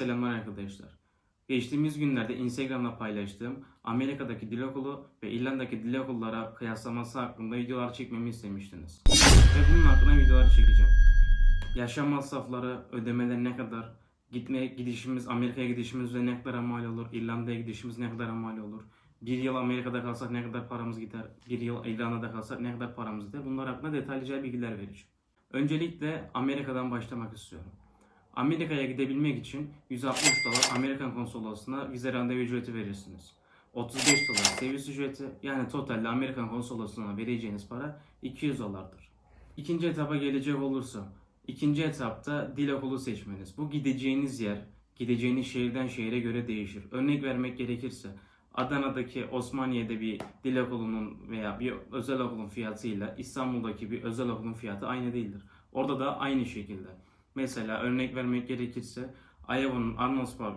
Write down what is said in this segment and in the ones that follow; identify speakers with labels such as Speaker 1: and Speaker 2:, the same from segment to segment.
Speaker 1: Selamlar arkadaşlar. Geçtiğimiz günlerde Instagram'da paylaştığım Amerika'daki dil okulu ve İrlanda'daki dil okullara kıyaslaması hakkında videolar çekmemi istemiştiniz. Ve bunun hakkında videolar çekeceğim. Yaşam masrafları, ödemeler ne kadar, gitme gidişimiz, Amerika'ya gidişimiz ne kadar mal olur, İrlanda'ya gidişimiz ne kadar mal olur, bir yıl Amerika'da kalsak ne kadar paramız gider, bir yıl İrlanda'da kalsak ne kadar paramız gider, bunlar hakkında detaylıca bilgiler vereceğim. Öncelikle Amerika'dan başlamak istiyorum. Amerika'ya gidebilmek için 160 dolar Amerikan konsolosluğuna vize randevu ücreti verirsiniz. 35 dolar servis ücreti yani totalde Amerikan konsolosluğuna vereceğiniz para 200 dolardır. İkinci etapa gelecek olursa, ikinci etapta dil okulu seçmeniz. Bu gideceğiniz yer, gideceğiniz şehirden şehire göre değişir. Örnek vermek gerekirse Adana'daki Osmaniye'de bir dil okulunun veya bir özel okulun fiyatıyla İstanbul'daki bir özel okulun fiyatı aynı değildir. Orada da aynı şekilde. Mesela örnek vermek gerekirse Iowa'nın Arnoldsburg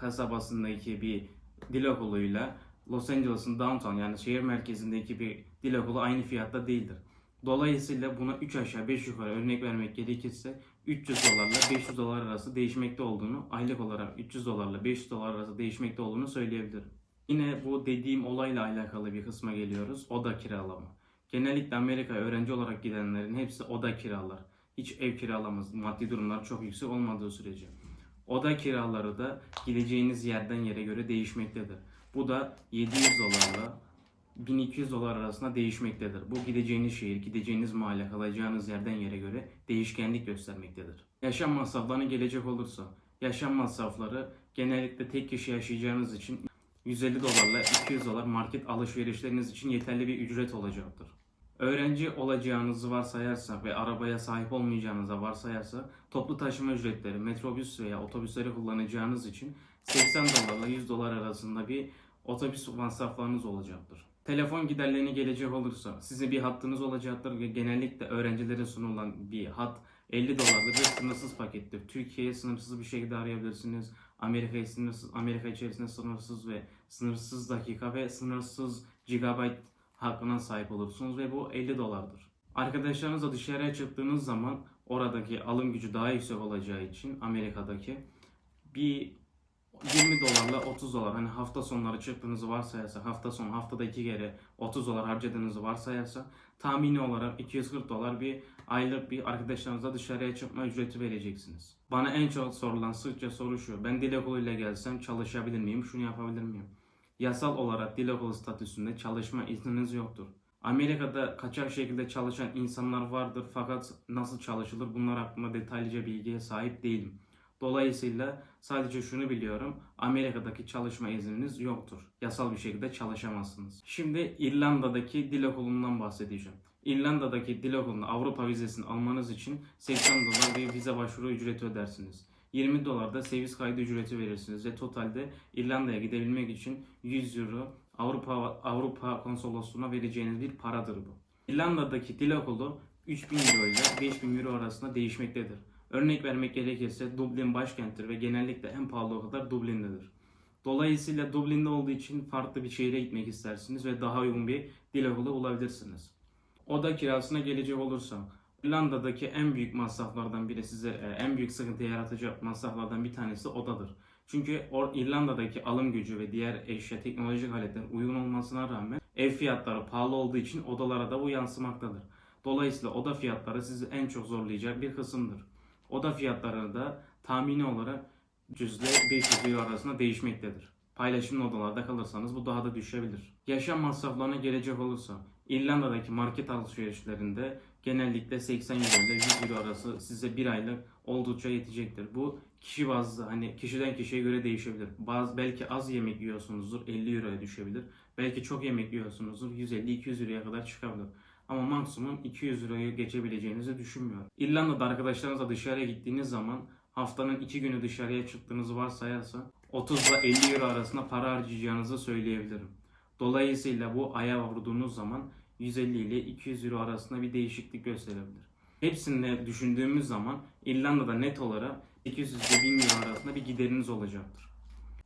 Speaker 1: kasabasındaki bir dil okuluyla Los Angeles'ın downtown yani şehir merkezindeki bir dil okulu aynı fiyatta değildir. Dolayısıyla buna 3 aşağı 5 yukarı örnek vermek gerekirse 300 dolarla 500 dolar arası değişmekte olduğunu, aylık olarak 300 dolarla 500 dolar arası değişmekte olduğunu söyleyebilirim. Yine bu dediğim olayla alakalı bir kısma geliyoruz. Oda kiralama. Genellikle Amerika'ya öğrenci olarak gidenlerin hepsi oda kiralar. Hiç ev kiralamaz. Maddi durumlar çok yüksek olmadığı sürece. Oda kiraları da gideceğiniz yerden yere göre değişmektedir. Bu da 700 dolarla 1200 dolar arasında değişmektedir. Bu gideceğiniz şehir, gideceğiniz mahalle, kalacağınız yerden yere göre değişkenlik göstermektedir. Yaşam masraflarına gelecek olursa, yaşam masrafları genellikle tek kişi yaşayacağınız için 150 dolarla 200 dolar market alışverişleriniz için yeterli bir ücret olacaktır. Öğrenci olacağınızı varsayarsak ve arabaya sahip olmayacağınızı varsayarsak toplu taşıma ücretleri, metrobüs veya otobüsleri kullanacağınız için 80 dolarla 100 dolar arasında bir otobüs masraflarınız olacaktır. Telefon giderlerine gelecek olursa size bir hattınız olacaktır ve genellikle öğrencilere sunulan bir hat 50 dolarlık bir sınırsız pakettir. Türkiye'ye sınırsız bir şekilde arayabilirsiniz. Amerika'ya sınırsız, Amerika içerisinde sınırsız ve sınırsız dakika ve sınırsız gigabyte hakkına sahip olursunuz ve bu 50 dolardır. Arkadaşlarınızla dışarıya çıktığınız zaman oradaki alım gücü daha yüksek olacağı için Amerika'daki bir 20 dolarla 30 dolar hani hafta sonları çıktığınızı varsayarsak hafta sonu haftada iki kere 30 dolar harcadığınızı varsayarsak tahmini olarak 240 dolar bir aylık bir arkadaşlarınızla dışarıya çıkma ücreti vereceksiniz. Bana en çok sorulan sıkça soru şu. Ben dil okuluyla gelsem çalışabilir miyim? Şunu yapabilir miyim? Yasal olarak dil okulu statüsünde çalışma izniniz yoktur. Amerika'da kaçak şekilde çalışan insanlar vardır fakat nasıl çalışılır bunlar hakkında detaylıca bilgiye sahip değilim. Dolayısıyla sadece şunu biliyorum. Amerika'daki çalışma izniniz yoktur. Yasal bir şekilde çalışamazsınız. Şimdi İrlanda'daki dil okulundan bahsedeceğim. İrlanda'daki dil okulunda Avrupa vizesini almanız için 80 dolar bir vize başvuru ücreti ödersiniz. 20 dolar da servis kaydı ücreti verirsiniz ve totalde İrlanda'ya gidebilmek için 100 euro Avrupa Avrupa konsolosluğuna vereceğiniz bir paradır bu. İrlanda'daki dil okulu 3000 euro ile 5000 euro arasında değişmektedir. Örnek vermek gerekirse Dublin başkenttir ve genellikle en pahalı o kadar Dublin'dedir. Dolayısıyla Dublin'de olduğu için farklı bir şehire gitmek istersiniz ve daha uygun bir dil okulu bulabilirsiniz. Oda kirasına gelecek olursam, İrlanda'daki en büyük masraflardan biri size e, en büyük sıkıntı yaratacak masraflardan bir tanesi odadır. Çünkü or İrlanda'daki alım gücü ve diğer eşya teknolojik aletler uygun olmasına rağmen ev fiyatları pahalı olduğu için odalara da bu yansımaktadır. Dolayısıyla oda fiyatları sizi en çok zorlayacak bir kısımdır. Oda fiyatları da tahmini olarak 100 ile 500 euro arasında değişmektedir. Paylaşımlı odalarda kalırsanız bu daha da düşebilir. Yaşam masraflarına gelecek olursa İrlanda'daki market alışverişlerinde genellikle 80 euro ile 100 euro arası size bir aylık oldukça yetecektir. Bu kişi bazlı hani kişiden kişiye göre değişebilir. Bazı belki az yemek yiyorsunuzdur 50 euroya düşebilir. Belki çok yemek yiyorsunuzdur 150-200 euroya kadar çıkabilir. Ama maksimum 200 lirayı geçebileceğinizi düşünmüyorum. İrlanda'da arkadaşlarınızla dışarıya gittiğiniz zaman haftanın 2 günü dışarıya çıktığınızı varsayarsa 30 ile 50 euro arasında para harcayacağınızı söyleyebilirim. Dolayısıyla bu aya vurduğunuz zaman 150 ile 200 euro arasında bir değişiklik gösterebilir. Hepsini düşündüğümüz zaman İrlanda'da net olarak 800 ile 1000 euro arasında bir gideriniz olacaktır.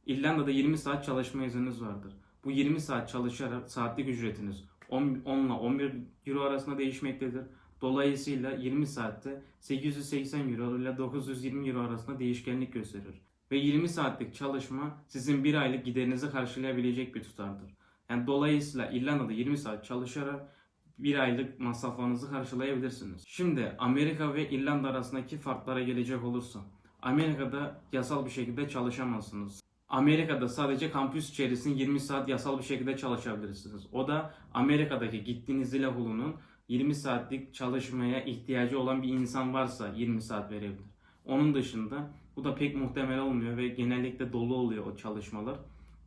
Speaker 1: İrlanda'da 20 saat çalışma izniniz vardır. Bu 20 saat çalışarak saatlik ücretiniz 10, 10 ile 11 euro arasında değişmektedir. Dolayısıyla 20 saatte 880 euro ile 920 euro arasında değişkenlik gösterir. Ve 20 saatlik çalışma sizin bir aylık giderinizi karşılayabilecek bir tutardır. Yani dolayısıyla İrlanda'da 20 saat çalışarak bir aylık masraflarınızı karşılayabilirsiniz. Şimdi Amerika ve İrlanda arasındaki farklara gelecek olursa. Amerika'da yasal bir şekilde çalışamazsınız. Amerika'da sadece kampüs içerisinde 20 saat yasal bir şekilde çalışabilirsiniz. O da Amerika'daki gittiğiniz dil okulunun 20 saatlik çalışmaya ihtiyacı olan bir insan varsa 20 saat verebilir. Onun dışında bu da pek muhtemel olmuyor ve genellikle dolu oluyor o çalışmalar.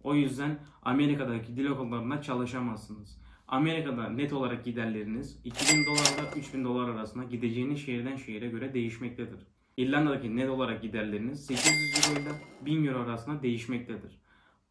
Speaker 1: O yüzden Amerika'daki dil okullarında çalışamazsınız. Amerika'da net olarak giderleriniz 2000 dolarla 3000 dolar arasında gideceğiniz şehirden şehire göre değişmektedir. İrlanda'daki net olarak giderleriniz 800 euro ile 1000 euro arasında değişmektedir.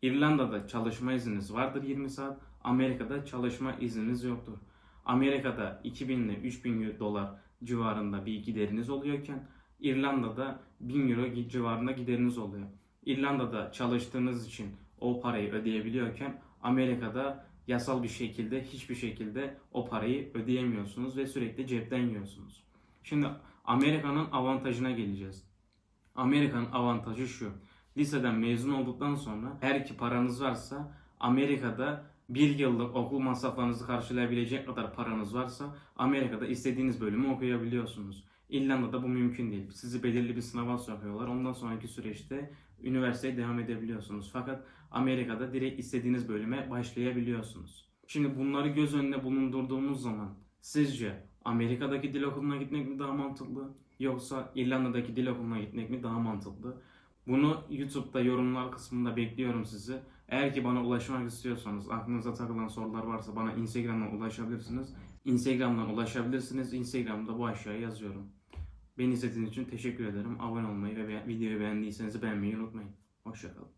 Speaker 1: İrlanda'da çalışma izniniz vardır 20 saat, Amerika'da çalışma izniniz yoktur. Amerika'da 2000 ile 3000 dolar civarında bir gideriniz oluyorken İrlanda'da 1000 euro civarında gideriniz oluyor. İrlanda'da çalıştığınız için o parayı ödeyebiliyorken Amerika'da yasal bir şekilde hiçbir şekilde o parayı ödeyemiyorsunuz ve sürekli cepten yiyorsunuz. Şimdi Amerika'nın avantajına geleceğiz. Amerika'nın avantajı şu. Liseden mezun olduktan sonra eğer ki paranız varsa Amerika'da bir yıllık okul masraflarınızı karşılayabilecek kadar paranız varsa Amerika'da istediğiniz bölümü okuyabiliyorsunuz. İrlanda'da bu mümkün değil. Sizi belirli bir sınava sokuyorlar. Ondan sonraki süreçte üniversiteye devam edebiliyorsunuz. Fakat Amerika'da direkt istediğiniz bölüme başlayabiliyorsunuz. Şimdi bunları göz önüne bulundurduğumuz zaman sizce Amerika'daki dil okuluna gitmek mi daha mantıklı yoksa İrlanda'daki dil okuluna gitmek mi daha mantıklı? Bunu YouTube'da yorumlar kısmında bekliyorum sizi. Eğer ki bana ulaşmak istiyorsanız, aklınıza takılan sorular varsa bana Instagram'dan ulaşabilirsiniz. Instagram'dan ulaşabilirsiniz. Instagram'da bu aşağıya yazıyorum. Beni izlediğiniz için teşekkür ederim. Abone olmayı ve videoyu beğendiyseniz beğenmeyi unutmayın. Hoşçakalın.